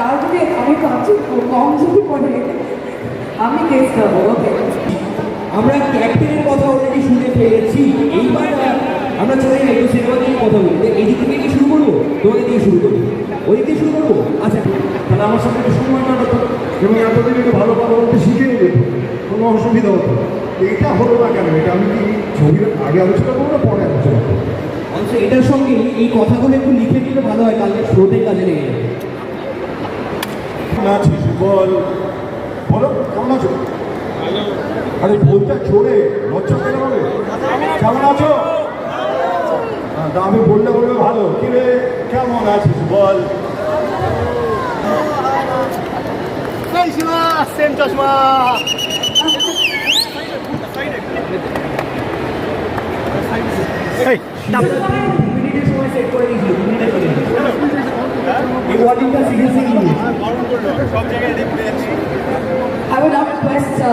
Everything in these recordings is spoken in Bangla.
চারদিকে আমি ভাবছি কম যদি পড়ে আমি কেস খাব ওকে আমরা ক্যাপ্টেনের কথা অলরেডি শুনে পেয়েছি এইবার আমরা চলে যাই একটু সিনেমা নিয়ে কথা বলি। তো এই দিক থেকে কি শুরু করব? তোমাকে দিয়ে শুরু করব ওই দিক থেকে শুরু করব? আচ্ছা তাহলে আমার সাথে একটু সময় কাটাতো এবং এতদিন একটু ভালো ভালো বলতে শিখে নিত কোনো অসুবিধা হতো না। এইটা হলো না কেন? এটা আমি কি ছবির আগে আলোচনা করব না পরে আলোচনা করব? অবশ্য এটার সঙ্গে এই কথাগুলো একটু লিখে দিলে ভালো হয় কালকে শোতে কাজে লেগে যাবে। কেমন আছিস বল? বলো কেমন আছো? আরে বলতে চলে লজ্জা কেন হবে? কেমন আছো? তা আমি বললে বলবে ভালো। কি রে কেমন আছিস বল? সেম চশমা। মিনিটের সময় সেট করে দিয়েছিল মিনিটে চলে গেছে। এই ওয়ার্ডিংটা সিরিয়াসলি নিয়ে? সব জায়গায় দেখতে যাচ্ছি I would now request uh,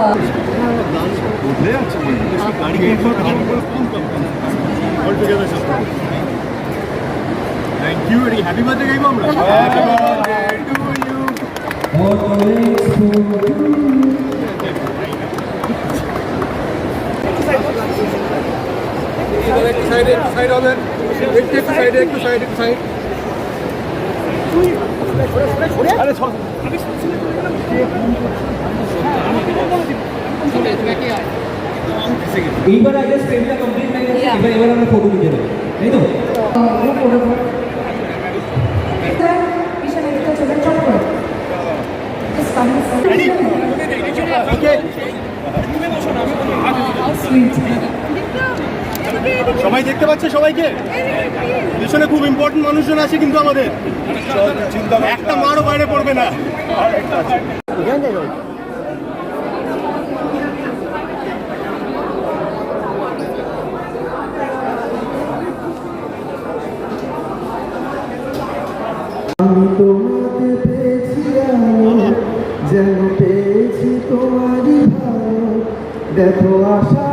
বদলে যাচ্ছে গাড়ি অলটুগেদার সব থ্যাংক ইউ এটি হ্যাপি বার্থডে গাইবো আমরা হ্যাপি বার্থডে টু ইউ একটু সাইডে একটু সাইড একটু একটু সাইডে একটু সাইড একটু সাইড। আরে এইবার আগে স্ক্রিনটা কমপ্লিট হয়ে গেছে এবার এবার আমরা ফটো নিতে দেবো তাই তো? Move সবাই দেখতে পাচ্ছে সবাইকে? পিছনে খুব ইম্পর্টেন্ট মানুষজন আছে কিন্তু আমাদের। একটা মারও বাইরে পড়বে না। দেখো আশার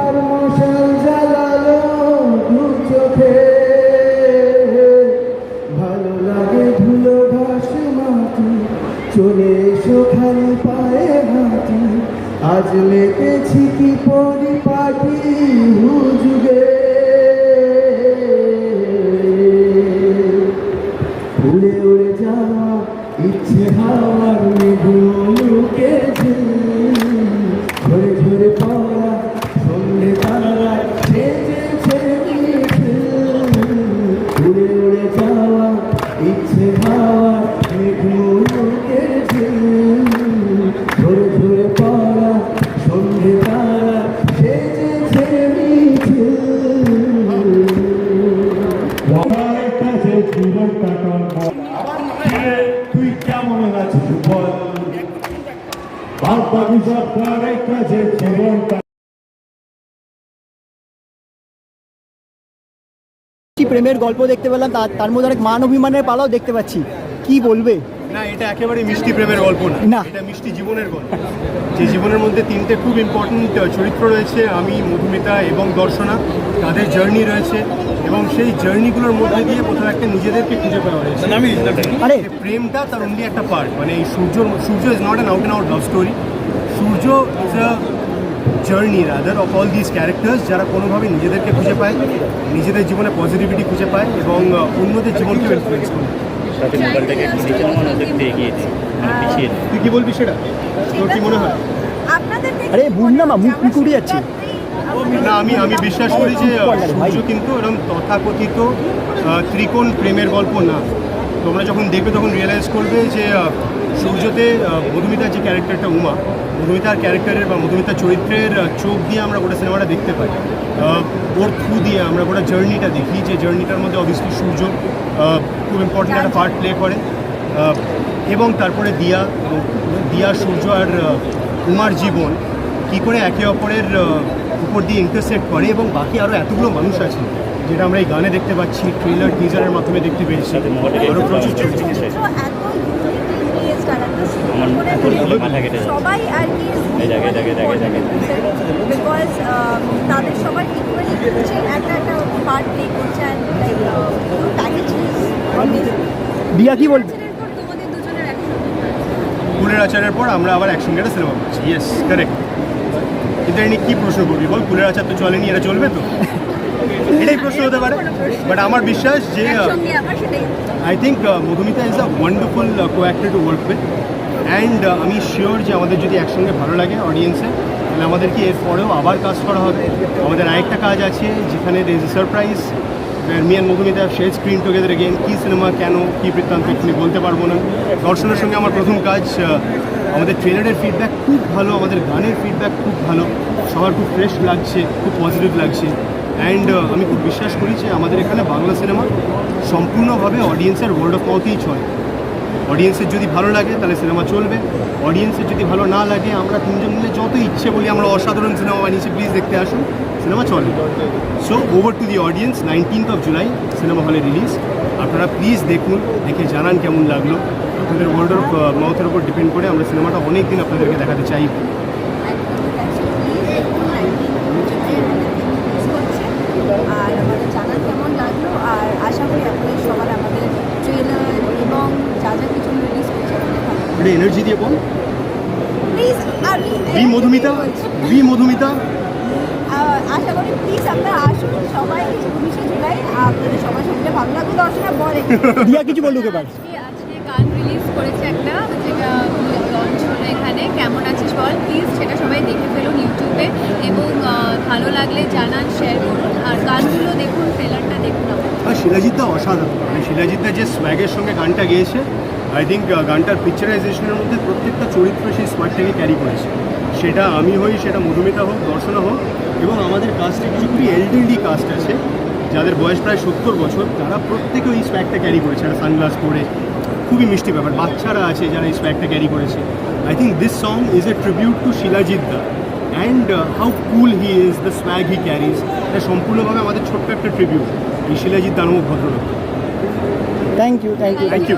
চলে এসো খালি পায়ে হাঁটি। আজ লেগেছি কি পরিপাটি হুজুগে কাছে জীবন প্রেমের গল্প দেখতে পেলাম তার মধ্যে অনেক মান অভিমানের পালাও দেখতে পাচ্ছি। কি বলবে? না এটা একেবারে মিষ্টি প্রেমের গল্প না। না। এটা মিষ্টি জীবনের গল্প। যে জীবনের মধ্যে তিনটে খুব ইম্পর্টেন্ট চরিত্র রয়েছে। আমি মধুমিতা এবং দর্শনা তাদের জার্নি রয়েছে এবং সেই জার্নিগুলোর মধ্যে দিয়ে কোথাও একটা নিজেদেরকে খুঁজে পাওয়া রয়েছে প্রেমটা তার অনলি একটা পার্ট মানে এই Surya Surya is not an out and out love story Surya is a journey rather of all this characters যারা কোনোভাবে নিজেদেরকে খুঁজে পায় নিজেদের জীবনে পজিটিভিটি খুঁজে পায় এবং অন্যদের জীবনকে ইনফ্লুয়েন্স করে। সাথে মোবাইলটাকে একটু নিচে নামানো দেখতে এগিয়ে মানে পিছিয়ে তুই কি বলবি সেটা? তোর কি মনে হয়? আরে বুঝ না মা, মুখ যাচ্ছে। না আমি আমি বিশ্বাস করি যে সূর্য কিন্তু এরকম তথাকথিত ত্রিকোণ প্রেমের গল্প না। তোমরা যখন দেখবে তখন রিয়েলাইজ করবে যে সূর্যতে মধুমিতার যে ক্যারেক্টারটা উমা, মধুমিতার ক্যারেক্টারের বা মধুমিতার চরিত্রের চোখ দিয়ে আমরা গোটা সিনেমাটা দেখতে পাই। ওর থ্রু দিয়ে আমরা গোটা জার্নিটা দেখি, যে জার্নিটার মধ্যে অবভিয়াসলি সূর্য খুব ইম্পর্টেন্ট একটা পার্ট প্লে করে। এবং তারপরে দিয়া দিয়া, সূর্য আর উমার জীবন কী করে একে অপরের উপর দিয়ে ইন্টারসেক্ট করে এবং বাকি আরও এতগুলো মানুষ আছে, যেটা আমরা এই গানে দেখতে পাচ্ছি ট্রেলার টিজারের মাধ্যমে দেখতে পেয়েছি। আরও প্রচুর চরিত্র আমার এত ভালো মাথা কেটে যাচ্ছে সবাই আর কি এই জায়গায়, এই জায়গায়, এই জায়গায়, এই জায়গায়। বিকজ তাদের সবাই ইকুয়ালি একটা একটা পার্ট প্লে করছে অ্যান্ড লাইক প্যাকেজ দিয়া কি বলবে তোমাদের আচারের পর আমরা আবার একসঙ্গে একটা সিনেমা করছি। ইয়েস কারেক্ট কিন্তু এটা নিয়ে কী প্রশ্ন করবি বল? কুলের আচার তো চলেনি এটা চলবে তো? এটাই প্রশ্ন হতে পারে। বাট আমার বিশ্বাস যে একসঙ্গে আবার সেটাই। I think Madhumita is a wonderful co actor to work with and আমি শিওর যে আমাদের যদি একসঙ্গে ভালো লাগে অডিয়েন্সে তাহলে আমাদেরকে এরপরেও আবার কাজ করা হবে। আমাদের আরেকটা কাজ আছে, যেখানে there is surprise me and Madhumita share screen together again key cinema কেন, কী বৃত্তান্ত, এক্ষুনি বলতে পারব না। দর্শনের সঙ্গে আমার প্রথম কাজ আমাদের ট্রেলারের ফিডব্যাক খুব ভালো, আমাদের গানের ফিডব্যাক খুব ভালো, সবার খুব ফ্রেশ লাগছে, খুব পজিটিভ লাগছে। অ্যান্ড আমি খুব বিশ্বাস করি যে আমাদের এখানে বাংলা সিনেমা সম্পূর্ণভাবে অডিয়েন্সের ওয়ার্ড অফ মাউথেই চলে অডিয়েন্সের যদি ভালো লাগে, তাহলে সিনেমা চলবে। অডিয়েন্সের যদি ভালো না লাগে, আমরা তিনজন মিলে যত ইচ্ছে বলি আমরা অসাধারণ সিনেমা বানিয়েছি প্লিজ দেখতে আসুন। সিনেমা চলে। So over to the audience nineteenth of July cinema হলে রিলিজ আপনারা প্লিজ দেখুন, দেখে জানান কেমন লাগল। আপনাদের ওয়ার্ল্ড অফ মাউথের উপর ডিপেন্ড করে আমরা সিনেমাটা অনেক দিন আপনাদেরকে দেখাতে চাই একদমই তাই। So, please দেখুন 19 জুলাই আমাদেরকে release করছে। আর আমাদের জানান কেমন লাগল আর আশা করি আপনাদের সবার আমাদের ট্রেলার এবং যা যা কিছু রিলিজ করছে এটা এনার্জি দিয়ে বল। প্লিজ আমি বি মধুমিতা। বি মধুমিতা। আহ, আশা করি প্লিজ আপনারা আসুন সবাই উনিশে জুলাই আপনাদের সবাই সঙ্গে ভালো লাগবে দর্শনা বলে রিয়া কিছু বলুক এবার। আজকে আজকে গান রিলিজ করেছে একটা যেটা লঞ্চ হলো এখানে। কেমন আছিস বল? প্লিজ সেটা সবাই দেখে ফেলুন ইউটিউবে এবং ভালো লাগলে জানান শেয়ার করুন। আর গানগুলো দেখুন ট্রেলারটা দেখুন। আর শিলাজিৎদা অসাধারণ। মানে শিলাজিৎদা যে স্ব্যাগের সঙ্গে গানটা গেয়েছে আই থিঙ্ক গানটার পিকচারাইজেশনের মধ্যে প্রত্যেকটা চরিত্র সেই স্মার্টটাকে ক্যারি করেছে। সেটা আমি হই সেটা মধুমিতা হোক দর্শনা হোক এবং আমাদের কাস্টে কিছু খুবই এলডেলডি কাস্ট আছে যাদের বয়স প্রায় সত্তর বছর তারা প্রত্যেকে ওই স্প্যাকটা ক্যারি করেছে। একটা সানগ্লাস পরে খুবই মিষ্টি ব্যাপার। বাচ্চারা আছে যারা এই স্প্যাকটা ক্যারি করেছে। I think this song is a tribute to Shilajit da and how cool he is the swag he carries এটা সম্পূর্ণভাবে আমাদের ছোট্ট একটা ট্রিবিউট এই শিলাজিৎ দানব ভদ্রলোক thank you thank you thank you